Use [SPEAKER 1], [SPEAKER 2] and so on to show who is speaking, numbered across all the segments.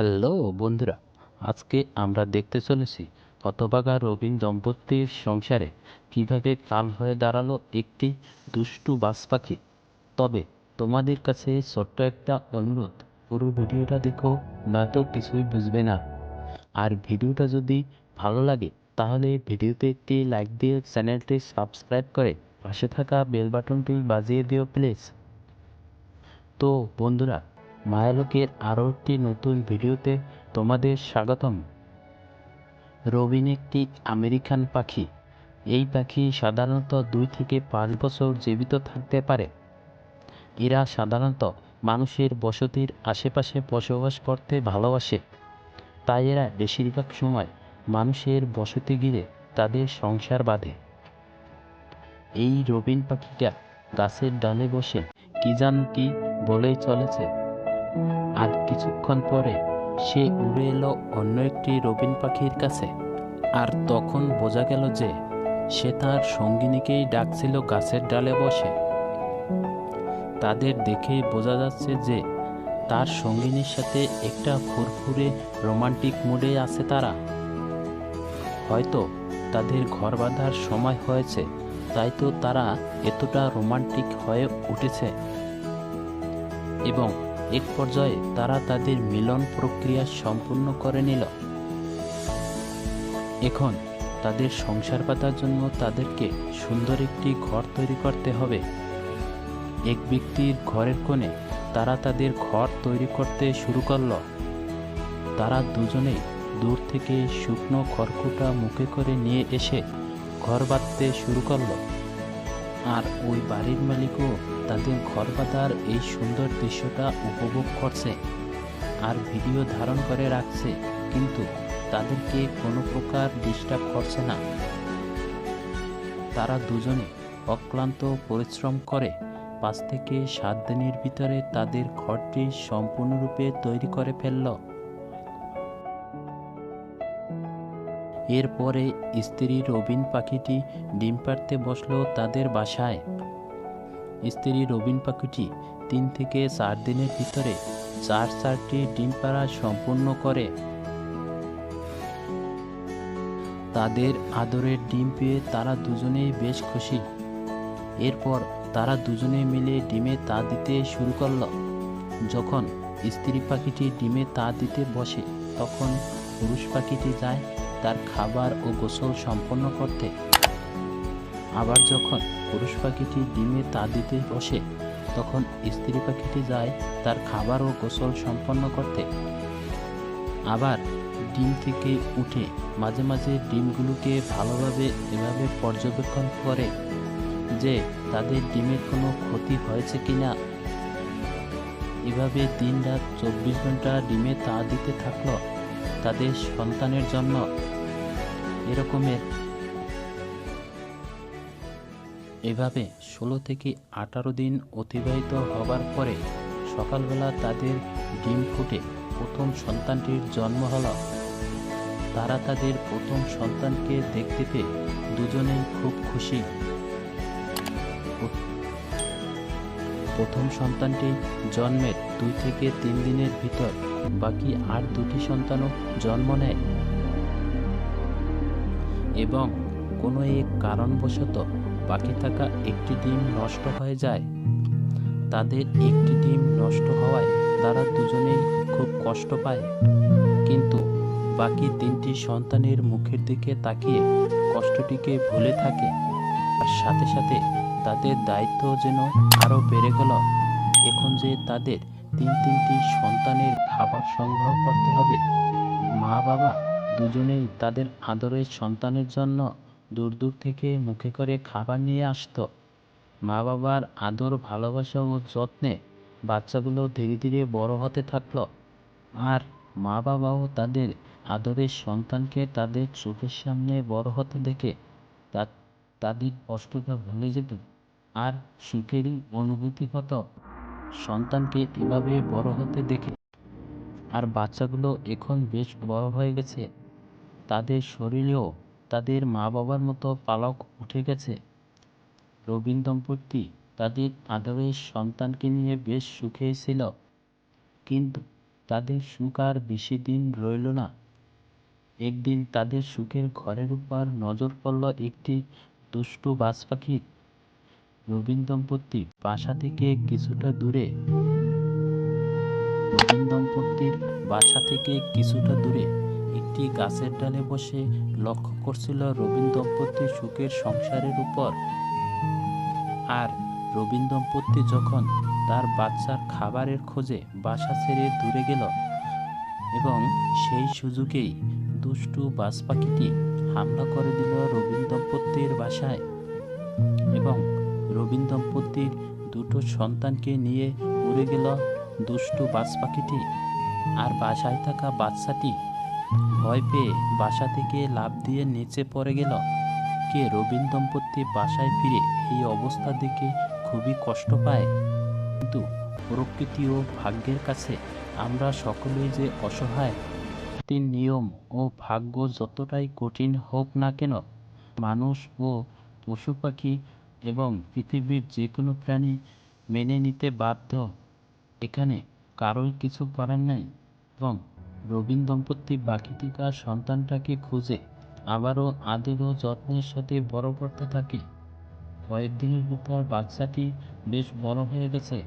[SPEAKER 1] Hello বন্ধুরা, আজকে আমরা দেখতে চলেছি হতভাগা রবিন দম্পতির সংসারে কীভাবে কাল হয়ে দাঁড়াল একটি দুষ্টু বাজ পাখি। তবে তোমাদের কাছে ছোট্ট একটা অনুরোধ, পুরো ভিডিওটা দেখো নয়তো কিছুই বুঝবে না। আর ভিডিওটা যদি ভালো লাগে, তাহলে ভিডিওতে একটি লাইক দিয়ে চ্যানেলটি সাবস্ক্রাইব করে পাশে থাকা বেল বাটনটি বাজিয়ে দিও প্লিজ। তো বন্ধুরা মায়ালোকের আরও একটি নতুন ভিডিওতে তোমাদের স্বাগতম। রবিন একটি আমেরিকান পাখি। এই পাখি সাধারণত দুই থেকে পাঁচ বছর জীবিত থাকতে পারে। এরা সাধারণত মানুষের বসতির আশেপাশে বসবাস করতে ভালোবাসে। তাই এরা বেশিরভাগ সময় মানুষের বসতি ঘিরে তাদের সংসার বাঁধে। এই রবিন পাখিটা গাছের ডালে বসে কি জান কি বলেই চলেছে। আর কিছুক্ষণ পরে সে উড়ে এলো অন্য একটি রবিন পাখির কাছে। আর তখন বোঝা গেল যে সে তার সঙ্গিনীকেই ডাকছিল গাছের ডালে বসে। তাদের দেখেই বোঝা যাচ্ছে যে তার সঙ্গিনীর সাথে একটা ফুরফুরে রোমান্টিক মুডে আছে তারা। হয়তো তাদের ঘর বাঁধার সময় হয়েছে, তাই তো তারা এতটা রোমান্টিক হয়ে উঠেছে। এবং এক পর্যায়ে তারা তাদের মিলন প্রক্রিয়া সম্পূর্ণ করে নিল। এখন তাদের সংসার পাতার জন্য তাদেরকে সুন্দর একটি ঘর তৈরি করতে হবে। এক ব্যক্তির ঘরের কোণে তারা তাদের ঘর তৈরি করতে শুরু করল। তারা দুজনেই দূর থেকে শুকনো খড়কুটা মুখে করে নিয়ে এসে ঘর বাঁধতে শুরু করল। আর ওই বাড়ির মালিকও তাদের ঘর বাঁধার এই সুন্দর দৃশ্যটা উপভোগ করছে আর ভিডিও ধারণ করে রাখছে, কিন্তু তাদেরকে কোনো প্রকার ডিস্টার্ব করছে না। তারা দুজনে অক্লান্ত পরিশ্রম করে পাঁচ থেকে সাত দিনের ভিতরে তাদের ঘরটি সম্পূর্ণরূপে তৈরি করে ফেলল। এরপরে স্ত্রী রবিন পাখিটি ডিম পাড়তে বসল তাদের বাসায়। স্ত্রী রবিন পাখিটি তিন থেকে চার দিনের ভিতরে চার চারটি ডিম পাড়া সম্পূর্ণ করে। তাদের আদরের ডিম পেয়ে তারা দুজনেই বেশ খুশি। এরপর তারা দুজনে মিলে ডিমে তা দিতে শুরু করল। যখন স্ত্রী পাখিটি ডিমে তা দিতে বসে, তখন পুরুষ পাখিটি যায় তার খাবার ও গোসল সম্পন্ন করতে। আবার যখন পুরুষ পাখিটি ডিমে তা দিতে বসে, তখন স্ত্রী পাখিটি যায় তার খাবার ও গোসল সম্পন্ন করতে। আবার ডিম থেকে উঠে মাঝে মাঝে ডিমগুলোকে ভালোভাবে এভাবে পর্যবেক্ষণ করে যে তাদের ডিমের কোনো ক্ষতি হয়েছে কি না এভাবে দিন রাত চব্বিশ ঘণ্টা ডিমে তা দিতে থাকল। তাদের সন্তানের জন্য এরকমের এভাবে ষোলো থেকে আঠারো দিন অতিবাহিত হবার পরে সকালবেলা তাদের ডিম ফুটে প্রথম সন্তানটির জন্ম হল। তারা তাদের প্রথম সন্তানকে দেখতে পেয়ে দুজনেই খুব খুশি। প্রথম সন্তানটি জন্মের দুই থেকে তিন দিনের ভিতর বাকি আর দুটি সন্তানও জন্ম নেয়। এবং কোনো এক কারণবশত বাকি থাকা একটি ডিম নষ্ট হয়ে যায়। তাদের একটি ডিম নষ্ট হওয়ায় তারা দুজনেই খুব কষ্ট পায়। কিন্তু বাকি তিনটি সন্তানের মুখের দিকে তাকিয়ে কষ্টটিকে ভুলে থাকে। আর সাথে সাথে তাদের দায়িত্ব যেন আরও বেড়ে গেল। এখন যে তাদের তিন তিনটি সন্তানের খাবার সংগ্রহ করতে হবে। মা বাবা দুজনেই তাদের আদরের সন্তানের জন্য দূর দূর থেকে মুখে করে খাবার নিয়ে আসতো। মা বাবার আদর, ভালোবাসা ও যত্নে বাচ্চাগুলো ধীরে ধীরে বড় হতে থাকল। আর মা বাবাও তাদের আদরের সন্তানকে তাদের চোখের সামনে বড় হতে দেখে তাদের কষ্টটা ভুলে যেত। আর সুখেরই অনুভূতি হতো। সন্তানকে এভাবে বড় হতে দেখে আর বাচ্চাগুলো এখন বেশ বড় হয়ে গেছে। তাদের শরীরেও তাদের মা বাবার মতো পালক উঠে গেছে। রবীন দম্পতি তাদের আদরের সন্তানকে নিয়ে বেশ সুখেই ছিল। কিন্তু তাদের সুখ আর বেশি দিন রইল না। একদিন তাদের সুখের ঘরের উপর নজর পড়ল একটি দুষ্টু বাজ পাখির। রবীন দম্পতি বাসা থেকে কিছুটা দূরে। রবীন দম্পতির বাসা থেকে কিছুটা দূরে একটি গাছের ডালে বসে লক্ষ্য করছিল রবীন দম্পতির সুখের সংসারের উপর। আর রবীন দম্পতি যখন তার বাচ্চার খাবারের খোঁজে বাসা ছেড়ে দূরে গেল এবং সেই সুযোগেই দুষ্টু বাজ পাখিটি হামলা করে দিল রবীন দম্পতির বাসায় এবং রবীন দম্পতির দুটো সন্তানকে নিয়ে উড়ে গেল দুষ্টু বাজ পাখিটি আর বাসায় থাকা বাচ্চাটি ভয় পেয়ে বাসা থেকে লাফ দিয়ে নিচে পড়ে গেল। কে রবীন দম্পতি বাসায় ফিরে এই অবস্থা দেখে খুবই কষ্ট পায়। কিন্তু প্রকৃতি ও ভাগ্যের কাছে আমরা সকলেই যে অসহায় তিন নিয়ম ও ভাগ্য যতটাই কঠিন হোক না কেন, মানুষ ও পশু পাখি এবং পৃথিবীর যে কোনো প্রাণী মেনে নিতে বাধ্য। এখানে কারোর কিছু করার নাই এবং রবীন দম্পতি বাকি সন্তানটাকে খুঁজে আবারও আদর ও যত্নের সাথে বড় করতে থাকে। কয়েকদিনের ভিতর বাচ্চাটি বেশ বড় হয়ে গেছে।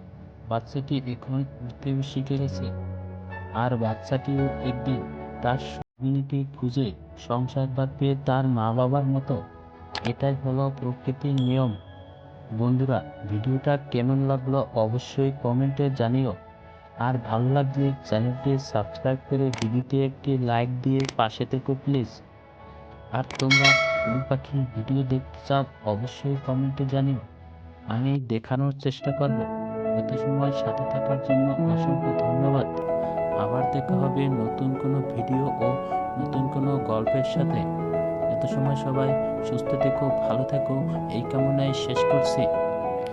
[SPEAKER 1] বাচ্চাটি এখন উঠতেও শিখে গেছে। আর বাচ্চাটিও একদিন তার সঙ্গীকে খুঁজে সংসার বাদ পেয়ে তার মা বাবার মতো এটাই হলো প্রকৃতির নিয়ম। বন্ধুরা, ভিডিওটা কেমন লাগল অবশ্যই কমেন্টে জানিও। আর ভালো লাগলে চ্যানেলটি সাবস্ক্রাইব করে ভিডিওতে একটি লাইক দিয়ে পাশে থেকো, প্লিজ। আর তোমরা কোন ভিডিও দেখতে চাও, অবশ্যই কমেন্টে জানিও। আমি দেখানোর চেষ্টা করব। এত সময় সাথে থাকার জন্য অসংখ্য ধন্যবাদ। আবার দেখা হবে নতুন কোনো ভিডিও ও নতুন কোনো গল্পের সাথে। সময় সবাই সুস্থ থেকো ভালো থেকো। এই কামনায় শেষ করছি।